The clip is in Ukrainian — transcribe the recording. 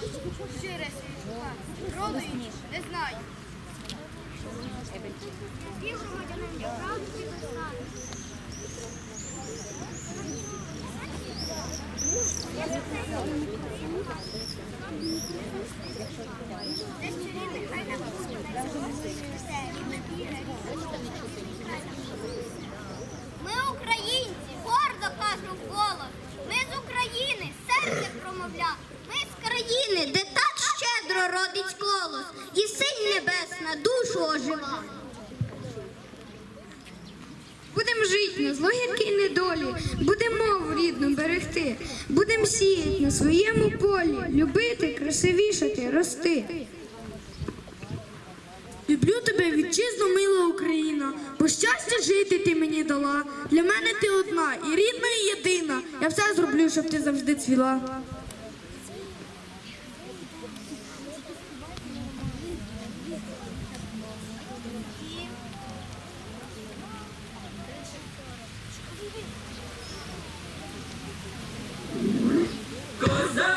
Щире свічка. Роду її не знаю. Він громадянин правду і. Я не знаю. Родить колос, і синь небесна душу ожива. Будем жити на злогіркій недолі, будем мову рідну берегти, будем сіяти на своєму полі, любити, красивішати, рости. Люблю тебе, вітчизну, мила Україна, бо щастя жити ти мені дала. Для мене ти одна і рідна, і єдина. Я все зроблю, щоб ти завжди цвіла. Cause I